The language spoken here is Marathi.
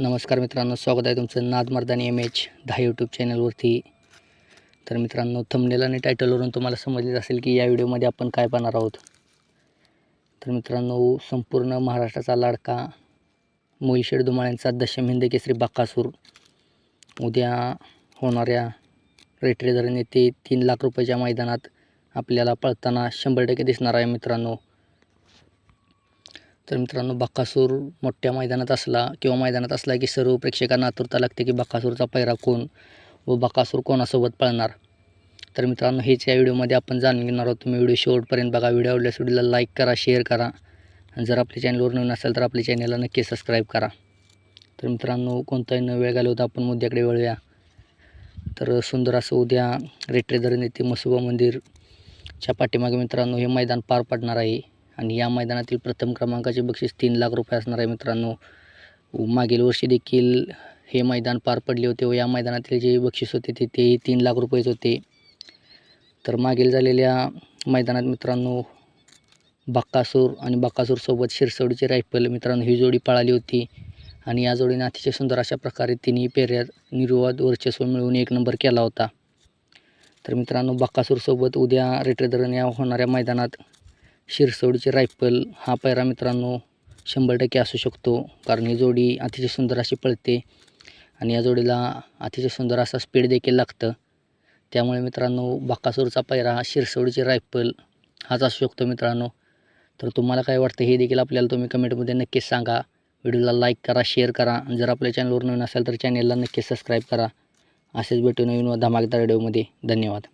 नमस्कार मित्रांनो स्वागत आहे तुमचं नाद मर्दानी एम एच दहा यूट्यूब चॅनलवरती तर मित्रांनो थंबनेल आणि टायटलवरून तुम्हाला समजलेच असेल की या व्हिडिओमध्ये आपण काय पाहणार आहोत. तर मित्रांनो संपूर्ण महाराष्ट्राचा लाडका मोईशेड धुमाळ्यांचा दशम हिंद केसरी बाकासूर. उद्या होणाऱ्या रेट्रेधरण नेते तीन लाख रुपयाच्या मैदानात आपल्याला पळताना शंभर टक्के दिसणार आहे मित्रांनो. तर मित्रांनो बक्कासूर मोठ्या मैदानात असला किंवा मैदानात असला की सर्व प्रेक्षकांना आतुरता लागते की बक्कासूरचा पैरा कोण व बक्कासूर कोणासोबत पळणार. तर मित्रांनो हेच या व्हिडिओमध्ये आपण जाणून घेणार आहोत. तुम्ही व्हिडिओ शेवटपर्यंत बघा. व्हिडिओ आवडल्यास व्हिडिओला लाईक करा शेअर करा. आणि जर आपल्या चॅनलवर नवीन असेल तर आपल्या चॅनलला नक्की सबस्क्राईब करा. तर मित्रांनो कोणताही न वेळ घालवता आपण मुद्द्याकडे वळूया. तर सुंदर असं उद्या रेट्रेधरण येथे मसुबा मंदिरच्या पाठीमागे मित्रांनो हे मैदान पार पडणार आहे. आणि या मैदानातील प्रथम क्रमांकाचे बक्षीस तीन लाख रुपये असणार आहे मित्रांनो. मागील वर्षी देखील हे मैदान पार पडले होते व या मैदानातील जे बक्षीस होते ते तेही तीन लाख रुपयेच होते. तर मागील झालेल्या मैदानात मित्रांनो बक्कासूर आणि बक्कासूरसोबत शिरसवडीची रायफल मित्रांनो ही जोडी पळाली होती. आणि या जोडीने अतिशय सुंदर अशा प्रकारे तिन्ही पेऱ्यात निर्वाद वर्चस्व मिळवून एक नंबर केला होता. तर मित्रांनो बक्कासूरसोबत उद्या रेटरेदरन या होणाऱ्या मैदानात शिरसवडीची रायफल हा पैरा मित्रांनो शंभर टक्के असू शकतो. कारण ही जोडी अतिशय सुंदर अशी पळते आणि या जोडीला अतिशय सुंदर असा स्पीड देखील लागतं. त्यामुळे मित्रांनो बाकासूरचा पैरा हा रायफल हाच असू शकतो मित्रांनो. तर तुम्हाला काय वाटतं हे देखील आपल्याला तुम्ही कमेंटमध्ये नक्कीच सांगा. व्हिडिओला लाईक करा शेअर करा. जर आपल्या चॅनलवर नवीन असेल तर चॅनलला नक्की सबस्क्राईब करा. असेच भेटू नवीन व धमाकेदार व्हिडिओमध्ये धन्यवाद.